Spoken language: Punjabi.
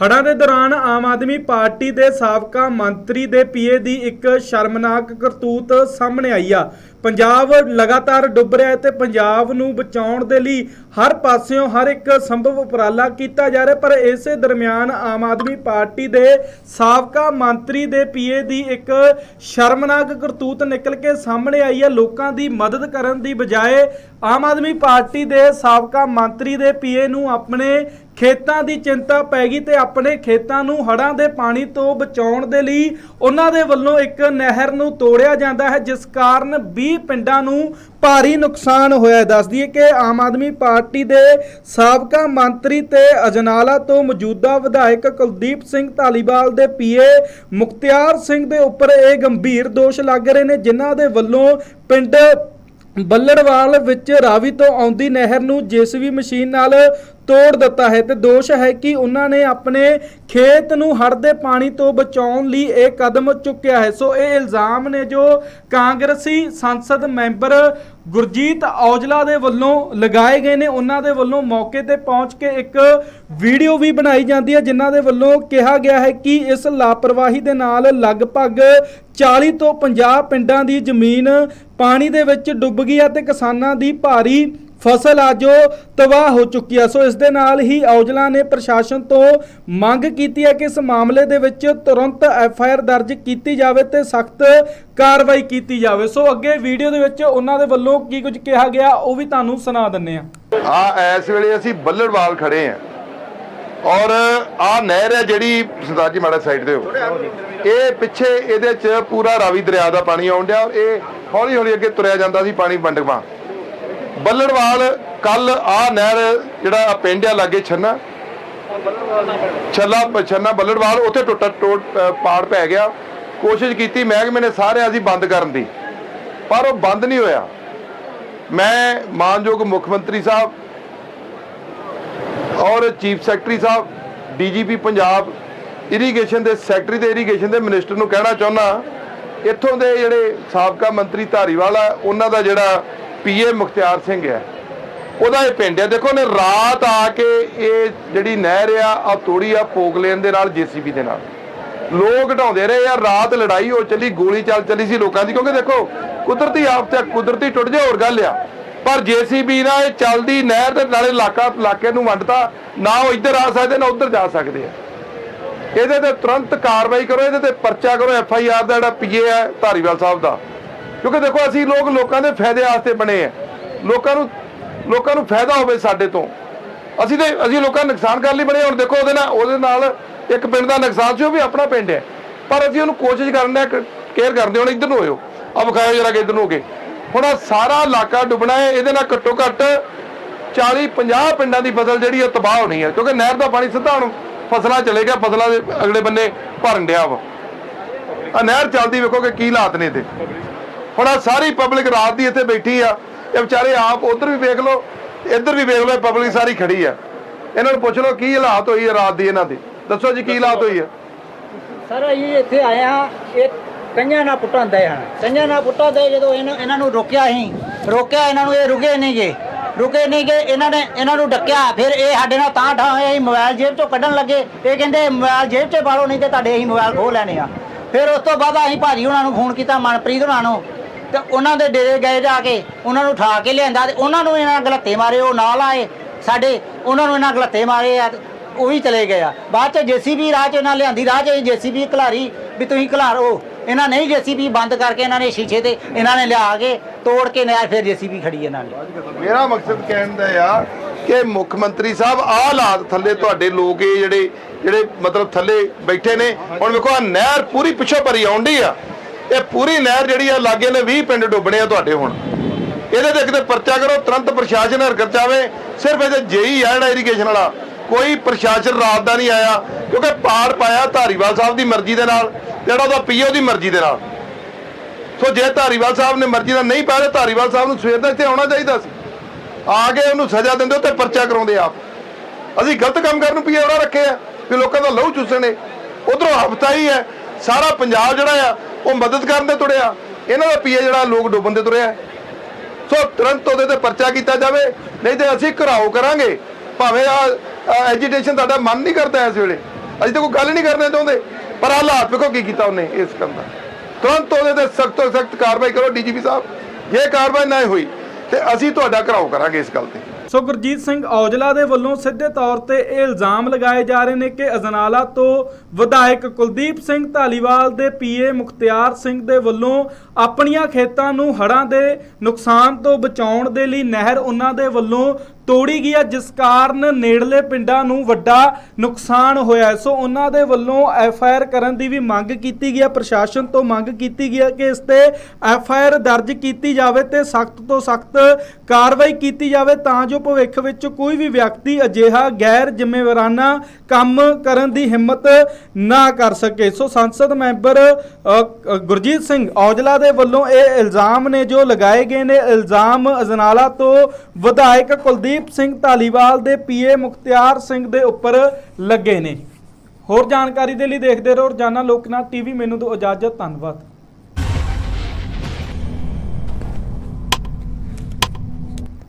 ਹੜ੍ਹਾਂ ਦੇ ਦੌਰਾਨ ਆਮ ਆਦਮੀ ਪਾਰਟੀ ਦੇ ਸਾਬਕਾ ਮੰਤਰੀ ਦੇ ਪੀਏ ਦੀ ਇੱਕ ਸ਼ਰਮਨਾਕ ਕਰਤੂਤ ਸਾਹਮਣੇ ਆਈ ਆ। ਪੰਜਾਬ ਲਗਾਤਾਰ ਡੁੱਬ ਰਿਹਾ ਹੈ ਤੇ ਪੰਜਾਬ ਨੂੰ ਬਚਾਉਣ ਦੇ ਲਈ ਹਰ ਪਾਸਿਓਂ ਹਰ ਇੱਕ ਸੰਭਵ ਉਪਰਾਲਾ ਕੀਤਾ ਜਾ ਰਿਹਾ, ਪਰ ਇਸੇ ਦਰਮਿਆਨ ਆਮ ਆਦਮੀ ਪਾਰਟੀ ਦੇ ਸਾਬਕਾ ਮੰਤਰੀ ਦੇ ਪੀਏ ਦੀ ਇੱਕ ਸ਼ਰਮਨਾਕ ਕਰਤੂਤ ਨਿਕਲ ਕੇ ਸਾਹਮਣੇ ਆਈ ਹੈ। ਲੋਕਾਂ ਦੀ ਮਦਦ ਕਰਨ ਦੀ ਬਜਾਏ ਆਮ ਆਦਮੀ ਪਾਰਟੀ ਦੇ ਸਾਬਕਾ ਮੰਤਰੀ ਦੇ ਪੀਏ ਨੂੰ ਆਪਣੇ ਖੇਤਾਂ ਦੀ ਚਿੰਤਾ ਪੈ ਗਈ ਤੇ ਆਪਣੇ ਖੇਤਾਂ ਨੂੰ ਹੜ੍ਹਾਂ ਦੇ ਪਾਣੀ ਤੋਂ ਬਚਾਉਣ ਦੇ ਲਈ ਉਹਨਾਂ ਦੇ ਵੱਲੋਂ ਇੱਕ ਨਹਿਰ ਨੂੰ ਤੋੜਿਆ ਜਾਂਦਾ ਹੈ, ਜਿਸ ਕਾਰਨ 20 ਪਿੰਡਾਂ ਨੂੰ ਭਾਰੀ ਨੁਕਸਾਨ ਹੋਇਆ ਹੈ। ਕਿ ਆਮ ਆਦਮੀ ਪਾਰਟੀ ਦੇ ਸਾਬਕਾ ਮੰਤਰੀ ਤੇ ਅਜਨਾਲਾ ਤੋਂ ਮੌਜੂਦਾ ਵਿਧਾਇਕ ਕੁਲਦੀਪ ਸਿੰਘ ਧਾਲੀਵਾਲ ਦੇ ਪੀਏ ਮੁਖਤਿਆਰ ਸਿੰਘ ਦੇ ਉੱਪਰ ਇਹ ਗੰਭੀਰ ਦੋਸ਼ ਲੱਗ ਰਹੇ ਨੇ, ਜਿਨ੍ਹਾਂ ਦੇ ਵੱਲੋਂ ਪਿੰਡ ਬੱਲੜਵਾਲ ਵਿੱਚ ਰਾਵੀ ਤੋਂ ਆਉਂਦੀ ਨਹਿਰ ਨੂੰ ਜੀਸੀਬੀ ਮਸ਼ੀਨ ਨਾਲ ਤੋੜ ਦਿੱਤਾ ਹੈ ਤੇ ਦੋਸ਼ ਹੈ ਕਿ ਉਹਨਾਂ ਨੇ ਆਪਣੇ ਖੇਤ ਨੂੰ ਹੜ੍ਹ ਦੇ ਪਾਣੀ ਤੋਂ ਬਚਾਉਣ ਲਈ ਇਹ ਕਦਮ ਚੁੱਕਿਆ ਹੈ। ਸੋ ਇਹ ਇਲਜ਼ਾਮ ਨੇ ਜੋ ਕਾਂਗਰਸੀ ਸੰਸਦ ਮੈਂਬਰ ਗੁਰਜੀਤ ਔਜਲਾ ਦੇ ਵੱਲੋਂ ਲਗਾਏ ਗਏ ਨੇ। ਉਹਨਾਂ ਦੇ ਵੱਲੋਂ ਮੌਕੇ ਤੇ ਪਹੁੰਚ ਕੇ ਇੱਕ ਵੀਡੀਓ ਵੀ ਬਣਾਈ ਜਾਂਦੀ ਹੈ, ਜਿਨ੍ਹਾਂ ਦੇ ਵੱਲੋਂ ਕਿਹਾ ਗਿਆ ਹੈ ਕਿ ਇਸ ਲਾਪਰਵਾਹੀ ਦੇ ਨਾਲ ਲਗਭਗ 40 ਤੋਂ 50 ਪਿੰਡਾਂ ਦੀ ਜ਼ਮੀਨ ਪਾਣੀ ਦੇ ਵਿੱਚ ਡੁੱਬ ਗਈ ਹੈ ਤੇ ਕਿਸਾਨਾਂ ਦੀ ਭਾਰੀ ਫਸਲ ਆ ਜੋ ਤਬਾਹ ਹੋ ਚੁੱਕੀ ਹੈ ਸੋ ਇਸ ਦੇ ਨਾਲ ਹੀ ਔਜਲਾ ਨੇ ਪ੍ਰਸ਼ਾਸਨ ਤੋਂ ਮੰਗ ਕੀਤੀ ਹੈ ਕਿ ਇਸ ਮਾਮਲੇ ਦੇ ਵਿੱਚ ਤੁਰੰਤ ਐਫ ਆਈ ਆਰ ਦਰਜ ਕੀਤੀ ਜਾਵੇ ਤੇ ਸਖਤ ਕਾਰਵਾਈ ਕੀਤੀ ਜਾਵੇ। ਸੋ ਅੱਗੇ ਵੀਡੀਓ ਦੇ ਵਿੱਚ ਉਹਨਾਂ ਦੇ ਵੱਲੋਂ ਕੀ ਕੁਝ ਕਿਹਾ ਗਿਆ, ਉਹ ਵੀ ਤੁਹਾਨੂੰ ਸੁਣਾ ਦਿੰਨੇ ਆ ਆ ਇਸ ਵੇਲੇ ਅਸੀਂ ਬੱਲੜਵਾਲ ਖੜੇ ਆ ਔਰ ਆ ਨਹਿਰ ਹੈ ਜਿਹੜੀ ਸਰਦਾਰ ਜੀ ਮਾੜਾ ਸਾਈਡ ਤੇ ਹੋ। ਇਹ ਪਿੱਛੇ ਇਹਦੇ ਚ ਪੂਰਾ ਰਾਵੀ ਦਰਿਆ ਦਾ ਪਾਣੀ ਆਉਣ ਡਿਆ। ਔਰ ਇਹ ਹੌਲੀ ਹੌਲੀ ਅੱਗੇ ਤੁਰਿਆ ਜਾਂਦਾ ਸੀ, ਪਾਣੀ ਵੰਡਵਾ। ਬੱਲੜਵਾਲ ਕੱਲ ਆ ਨਹਿਰ ਜਿਹੜਾ ਪਿੰਡ ਆ ਲਾਗੇ ਛੰਨਾ। ਛੱਲਾ, ਛੰਨਾ ਬੱਲੜਵਾਲ, ਉੱਥੇ ਟੁੱਟਾ, ਟੋਟ ਪਾੜ ਪੈ ਗਿਆ। ਕੋਸ਼ਿਸ਼ ਕੀਤੀ ਮਹਿਕਮੇ ਨੇ ਸਾਰੇ ਅਸੀਂ ਬੰਦ ਕਰਨ ਦੀ। ਪਰ ਉਹ ਬੰਦ ਨਹੀਂ ਹੋਇਆ। ਮੈਂ ਮਾਨਯੋਗ ਮੁੱਖ ਮੰਤਰੀ ਸਾਹਿਬ ਔਰ ਚੀਫ ਸੈਕਟਰੀ ਸਾਹਿਬ, ਡੀਜੀਪੀ ਪੰਜਾਬ, ਇਰੀਗੇਸ਼ਨ ਦੇ ਸੈਕਟਰੀ ਤੇ ਇਰੀਗੇਸ਼ਨ ਦੇ ਮਿਨਿਸਟਰ ਨੂੰ ਕਹਿਣਾ ਚਾਹੁੰਦਾ, ਇੱਥੋਂ ਦੇ ਜਿਹੜੇ ਸਾਬਕਾ ਮੰਤਰੀ ਧਾਰੀਵਾਲ ਆ, ਉਹਨਾਂ ਦਾ ਜਿਹੜਾ ਪੀਏ ਮੁਖਤਿਆਰ ਸਿੰਘ ਹੈ। ਉਹਦਾ ਇਹ ਪਿੰਡ ਹੈ। ਦੇਖੋ ਨੇ ਰਾਤ ਆ ਕੇ ਇਹ ਜਿਹੜੀ ਨਹਿਰ ਆ ਆ ਤੋੜੀ ਆ ਪੋਗਲੇਨ ਦੇ ਨਾਲ, ਜੀਸੀਬੀ ਦੇ ਨਾਲ। ਲੋਕ ਢਾਉਂਦੇ ਰਹੇ ਆ। ਰਾਤ ਲੜਾਈ ਹੋ ਚੱਲੀ, ਗੋਲੀ ਚੱਲ ਚੱਲੀ ਸੀ ਲੋਕਾਂ ਦੀ। ਕਿਉਂਕਿ ਦੇਖੋ, ਕੁਦਰਤੀ ਆਫਤ ਹੈ ਕੁਦਰਤੀ ਟੁੱਟ ਜਾ ਹੋਰ ਗੱਲ ਆ। ਪਰ ਜੀਸੀਬੀ ਨਾਲ ਇਹ ਚੱਲਦੀ ਨਹਿਰ ਦੇ ਨਾਲੇ ਇਲਾਕਾ, ਇਲਾਕੇ ਨੂੰ ਵੰਡਤਾ। ਨਾ ਉਹ ਇੱਧਰ ਆ ਸਕਦੇ, ਨਾ ਉੱਧਰ ਜਾ ਸਕਦੇ ਆ। ਇਹਦੇ ਤੇ ਤੁਰੰਤ ਕਾਰਵਾਈ ਕਰੋ, ਇਹਦੇ ਤੇ ਪਰਚਾ ਕਰੋ। ਐਫ ਆਈ ਆਰ ਦਾ ਜਿਹੜਾ ਪੀਏ ਹੈ, ਧਾਰੀਵਾਲ ਸਾਹਿਬ ਦਾ। ਕਿਉਂਕਿ ਦੇਖੋ, ਅਸੀਂ ਲੋਕ ਲੋਕਾਂ ਦੇ ਫਾਇਦੇ ਵਾਸਤੇ ਬਣੇ ਆ। ਲੋਕਾਂ ਨੂੰ ਲੋਕਾਂ ਨੂੰ ਫਾਇਦਾ ਹੋਵੇ ਸਾਡੇ ਤੋਂ। ਅਸੀਂ ਤੇ, ਅਸੀਂ ਲੋਕਾਂ ਨੁਕਸਾਨ ਕਰਨ ਲਈ ਬਣੇ ਹੁਣ ਦੇਖੋ, ਉਹਦੇ ਨਾਲ ਉਹਦੇ ਨਾਲ ਇੱਕ ਪਿੰਡ ਦਾ ਨੁਕਸਾਨ ਸੀ, ਉਹ ਵੀ ਆਪਣਾ ਪਿੰਡ ਹੈ। ਪਰ ਅਸੀਂ ਉਹਨੂੰ ਕੋਸ਼ਿਸ਼ ਕਰਨ ਦਾ ਕੇਅਰ ਕਰਦੇ ਹੁਣ ਇੱਧਰ ਨੂੰ ਹੋਇਓ। ਆ ਵਿਖਾਇਓ ਜਰਾ ਕਿ ਇੱਧਰ ਨੂੰ ਹੋ ਕੇ। ਹੁਣ ਆਹ ਸਾਰਾ ਇਲਾਕਾ ਡੁੱਬਣਾ ਹੈ, ਇਹਦੇ ਨਾਲ ਘੱਟੋ ਘੱਟ 40 50 ਪਿੰਡਾਂ ਦੀ ਫਸਲ ਜਿਹੜੀ ਉਹ ਤਬਾਹ ਹੋਣੀ ਹੈ ਕਿਉਂਕਿ ਨਹਿਰ ਦਾ ਪਾਣੀ ਸਿੱਧਾ ਹੁਣ ਫਸਲਾਂ ਚਲੇ ਗਿਆ, ਫਸਲਾਂ ਦੇ ਅਗਲੇ ਬੰਨੇ ਭਰਨ ਡਿਆ ਵਾ। ਆ ਨਹਿਰ ਚੱਲਦੀ ਵੇਖੋ ਕਿ ਕੀ ਹਾਲਾਤ ਨੇ ਇੱਥੇ ਹੁਣ ਆ ਸਾਰੀ ਪਬਲਿਕ ਰਾਤ ਦੀ ਇੱਥੇ ਬੈਠੀ ਆ। ਇਹ ਵਿਚਾਰੇ ਆਪ ਉਧਰ ਵੀ ਵੇਖ ਲਓ, ਇੱਧਰ ਵੀ ਵੇਖ ਲਓ ਪਬਲਿਕ ਸਾਰੀ ਖੜੀ ਆ। ਇਹਨਾਂ ਨੂੰ ਪੁੱਛ ਲਓ, ਕੀ ਹਾਲਾਤ ਹੋਈ ਹੈ ਰਾਤ ਦੀ ਇਹਨਾਂ ਦੀ? ਦੱਸੋ ਜੀ, ਕੀ ਹਾਲਾਤ ਹੋਈ ਹੈ ਸਰ, ਅਸੀਂ ਇੱਥੇ ਆਏ ਹਾਂ, ਇਹ ਕੰਨਾਂ ਨਾਲ ਪੁੱਟਾਂ ਦੇ ਹਨ ਕੰਨਾਂ ਨਾਲ ਪੁੱਟਾਂ ਦੇ ਜਦੋਂ ਇਹਨਾਂ ਨੂੰ ਰੋਕਿਆ ਅਸੀਂ। ਰੋਕਿਆ ਇਹਨਾਂ ਨੂੰ, ਇਹ ਰੁਕੇ ਨਹੀਂ ਰੁਕੇ ਨਹੀਂ ਇਹਨਾਂ ਨੇ ਇਹਨਾਂ ਨੂੰ ਡੱਕਿਆ। ਫਿਰ ਇਹ ਸਾਡੇ ਨਾਲ ਤਾਂ ਠਾ ਹੋਇਆ ਅਸੀਂ ਮੋਬਾਈਲ ਜੇਬ ਚੋਂ ਕੱਢਣ ਲੱਗੇ। ਇਹ ਕਹਿੰਦੇ, ਮੋਬਾਈਲ ਜੇਬ 'ਚ ਪਾ ਲਓ, ਨਹੀਂ ਤੇ ਤੁਹਾਡੇ ਅਸੀਂ ਮੋਬਾਈਲ ਖੋਹ ਲੈਣੇ ਆ। ਫਿਰ ਉਸ ਤੋਂ ਬਾਅਦ ਅਸੀਂ ਭਾਜੀ ਉਹਨਾਂ ਨੂੰ ਫੋਨ ਕੀਤਾ, ਮਨਪ੍ਰੀਤ ਉਹਨਾਂ ਨੂੰ। ਤੇ ਉਹਨਾਂ ਦੇ ਡੇਰੇ ਗਏ ਜਾ ਕੇ, ਉਹਨਾਂ ਨੂੰ ਉਠਾ ਕੇ ਲਿਆਂਦਾ ਤੇ ਉਹਨਾਂ ਨੂੰ ਇਹਨਾਂ ਗਲੱਤੇ ਮਾਰੇ, ਉਹ ਨਾਲ ਆਏ, ਸਾਡੇ ਉਹਨਾਂ ਨੂੰ ਇਹਨਾਂ ਗਲੱਤੇ ਮਾਰੇ ਆ ਉਹ ਵੀ ਚਲੇ ਗਏ ਆ। ਬਾਅਦ ਚ ਜੀਸੀਬੀ ਰਾਹ ਚ ਇਹਨਾਂ ਲਿਆਂਦੀ, ਰਾਹ ਚ ਜੀਸੀਬੀ ਖਲਾਰੀ ਵੀ ਤੁਸੀਂ ਖਲਾਰੋ ਇਹਨਾਂ ਨਹੀਂ ਜੀਸੀਬੀ ਬੰਦ ਕਰਕੇ ਇਹਨਾਂ ਨੇ ਸ਼ੀਸ਼ੇ ਤੇ ਇਹਨਾਂ ਨੇ ਲਿਆ ਕੇ ਤੋੜ ਕੇ ਨਹਿਰ ਫਿਰ ਜੀਸੀਬੀ ਖੜੀ ਇਹਨਾਂ ਨੇ। ਮੇਰਾ ਮਕਸਦ ਕਹਿਣ ਦਾ ਆ ਕਿ ਮੁੱਖ ਮੰਤਰੀ ਸਾਹਿਬ, ਆਹ ਹਾਲਾਤ ਥੱਲੇ ਤੁਹਾਡੇ ਲੋਕ ਇਹ ਜਿਹੜੇ ਜਿਹੜੇ ਮਤਲਬ ਥੱਲੇ ਬੈਠੇ ਨੇ। ਹੁਣ ਵੇਖੋ ਆ ਨਹਿਰ ਪੂਰੀ ਪਿੱਛੋਂ ਭਰੀ ਆਉਂਦੀ ਆ। ਇਹ ਪੂਰੀ ਨਹਿਰ ਜਿਹੜੀ ਆ, ਲਾਗੇ ਨੇ 20 ਪਿੰਡ ਡੁੱਬਣੇ ਆ ਤੁਹਾਡੇ ਹੁਣ। ਇਹਦੇ ਤੇ ਕਿਤੇ ਪਰਚਾ ਕਰੋ, ਤੁਰੰਤ ਪ੍ਰਸ਼ਾਸਨ ਹਰਕਤ ਚਾਵੇ ਸਿਰਫ ਇਹਦੇ ਜੇਈ ਆ ਜਿਹੜਾ ਇਰੀਗੇਸ਼ਨ ਵਾਲਾ। ਕੋਈ ਪ੍ਰਸ਼ਾਸਨ ਰਾਤ ਦਾ ਨਹੀਂ ਆਇਆ, ਕਿਉਂਕਿ ਪਾੜ ਪਾਇਆ ਧਾਰੀਵਾਲ ਸਾਹਿਬ ਦੀ ਮਰਜ਼ੀ ਦੇ ਨਾਲ, ਜਿਹੜਾ ਉਹਦਾ ਪੀਓ ਦੀ ਮਰਜ਼ੀ ਦੇ ਨਾਲ। ਸੋ ਜੇ ਧਾਰੀਵਾਲ ਸਾਹਿਬ ਨੇ ਮਰਜ਼ੀ ਨਾਲ ਨਹੀਂ ਪਾਇਆ ਤਾਂ ਧਾਰੀਵਾਲ ਸਾਹਿਬ ਨੂੰ ਸਵੇਰ ਦਾ ਇੱਥੇ ਆਉਣਾ ਚਾਹੀਦਾ ਸੀ। ਆ ਕੇ ਉਹਨੂੰ ਸਜ਼ਾ ਦਿੰਦੇ ਉੱਤੇ ਪਰਚਾ ਕਰਾਉਂਦੇ ਆਪ। ਅਸੀਂ ਗਲਤ ਕੰਮ ਕਰਨ ਨੂੰ ਪੀਏ ਉਹਨਾਂ ਰੱਖੇ ਆ ਕਿ ਲੋਕਾਂ ਦਾ ਲਹੂ ਚੂਸਣੇ। ਉਧਰੋਂ ਹਫਤਾ ਹੀ ਹੈ ਸਾਰਾ ਪੰਜਾਬ ਜਿਹੜਾ ਆ, ਉਹ ਮਦਦ ਕਰਨ ਦੇ ਤੁਰਿਆ। ਇਹਨਾਂ ਦਾ ਪੀਏ ਜਿਹੜਾ ਲੋਕ ਡੁੱਬਣ ਦੇ ਤੁਰਿਆ। ਸੋ ਤੁਰੰਤ ਉਹਦੇ ਤੇ ਪਰਚਾ ਕੀਤਾ ਜਾਵੇ, ਨਹੀਂ ਤੇ ਅਸੀਂ ਘਰਾਓ ਕਰਾਂਗੇ। ਭਾਵੇਂ ਆ ਐਜੀਟੇਸ਼ਨ ਤੁਹਾਡਾ ਮਨ ਨਹੀਂ ਕਰਦਾ ਇਸ ਵੇਲੇ। ਅਸੀਂ ਤਾਂ ਕੋਈ ਗੱਲ ਨਹੀਂ ਕਰਨਾ ਚਾਹੁੰਦੇ। ਪਰ ਹਾਲਾਤ ਵੇਖੋ ਕੀ ਕੀਤਾ ਉਹਨੇ ਇਸ ਕੰਮ ਦਾ। ਤੁਰੰਤ ਉਹਦੇ ਤੇ ਸਖਤ ਤੋਂ ਸਖਤ ਕਾਰਵਾਈ ਕਰੋ ਡੀਜੀਪੀ ਸਾਹਿਬ। ਜੇ ਕਾਰਵਾਈ ਨਾ ਹੋਈ, ਤੇ ਅਸੀਂ ਤੁਹਾਡਾ ਘਰਾਓ ਕਰਾਂਗੇ ਇਸ ਗੱਲ ਤੇ। ਸੋ ਗੁਰਜੀਤ ਸਿੰਘ ਔਜਲਾ ਦੇ ਵੱਲੋਂ ਸਿੱਧੇ ਤੌਰ ਤੇ ਇਹ ਇਲਜ਼ਾਮ ਲਗਾਏ ਜਾ ਰਹੇ ਨੇ ਕਿ ਅਜਨਾਲਾ ਤੋਂ ਵਿਧਾਇਕ ਕੁਲਦੀਪ ਸਿੰਘ ਧਾਲੀਵਾਲ ਦੇ ਪੀਏ ਮੁਖਤਿਆਰ ਸਿੰਘ ਦੇ ਵੱਲੋਂ ਆਪਣੀਆਂ ਖੇਤਾਂ ਨੂੰ ਹੜ੍ਹਾਂ ਦੇ ਨੁਕਸਾਨ ਤੋਂ ਬਚਾਉਣ ਦੇ ਲਈ ਨਹਿਰ ਉਹਨਾਂ ਦੇ ਵੱਲੋਂ ਤੋੜੀ ਗਈ ਹੈ, ਜਿਸ ਕਾਰਨ ਨੇੜਲੇ ਪਿੰਡਾਂ ਨੂੰ ਵੱਡਾ ਨੁਕਸਾਨ ਹੋਇਆ ਸੋ ਉਹਨਾਂ ਦੇ ਵੱਲੋਂ ਐਫ ਆਈ ਆਰ ਕਰਨ ਦੀ ਵੀ ਮੰਗ ਕੀਤੀ ਗਈ ਹੈ, ਪ੍ਰਸ਼ਾਸਨ ਤੋਂ ਮੰਗ ਕੀਤੀ ਗਈ ਹੈ ਕਿ ਇਸ ਤੇ ਐਫ ਆਈ ਆਰ ਦਰਜ ਕੀਤੀ ਜਾਵੇ ਤੇ ਸਖਤ ਤੋਂ ਸਖਤ ਕਾਰਵਾਈ ਕੀਤੀ ਜਾਵੇ, ਤਾਂ ਜੋ ਭਵਿੱਖ ਵਿੱਚ ਕੋਈ ਵੀ ਵਿਅਕਤੀ ਅਜਿਹਾ ਗੈਰ ਜ਼ਿੰਮੇਵਾਰਾਨਾ ਕੰਮ ਕਰਨ ਦੀ ਹਿੰਮਤ ਨਾ ਕਰ ਸਕੇ। ਸੋ ਸੰਸਦ ਮੈਂਬਰ ਗੁਰਜੀਤ ਸਿੰਘ ਔਜਲਾ ਦੇ ਵੱਲੋਂ ਇਹ ਇਲਜ਼ਾਮ ਨੇ ਜੋ ਲਗਾਏ ਗਏ ਨੇ, ਇਲਜ਼ਾਮ ਅਜਨਾਲਾ ਤੋਂ ਵਿਧਾਇਕ ਕੁਲਦੀਪ ਸਿੰਘ ਧਾਲੀਵਾਲ ਦੇ ਪੀਏ ਮੁਖਤਿਆਰ ਸਿੰਘ ਦੇ ਉੱਪਰ ਲੱਗੇ ਨੇ। ਹੋਰ ਜਾਣਕਾਰੀ ਦੇ ਲਈ ਦੇਖਦੇ ਰਹੋ ਰੋਜ਼ਾਨਾ ਲੋਕਨਾਥ ਟੀਵੀ, ਮੈਨੂੰ ਦਿਓ ਇਜਾਜ਼ਤ, ਧੰਨਵਾਦ।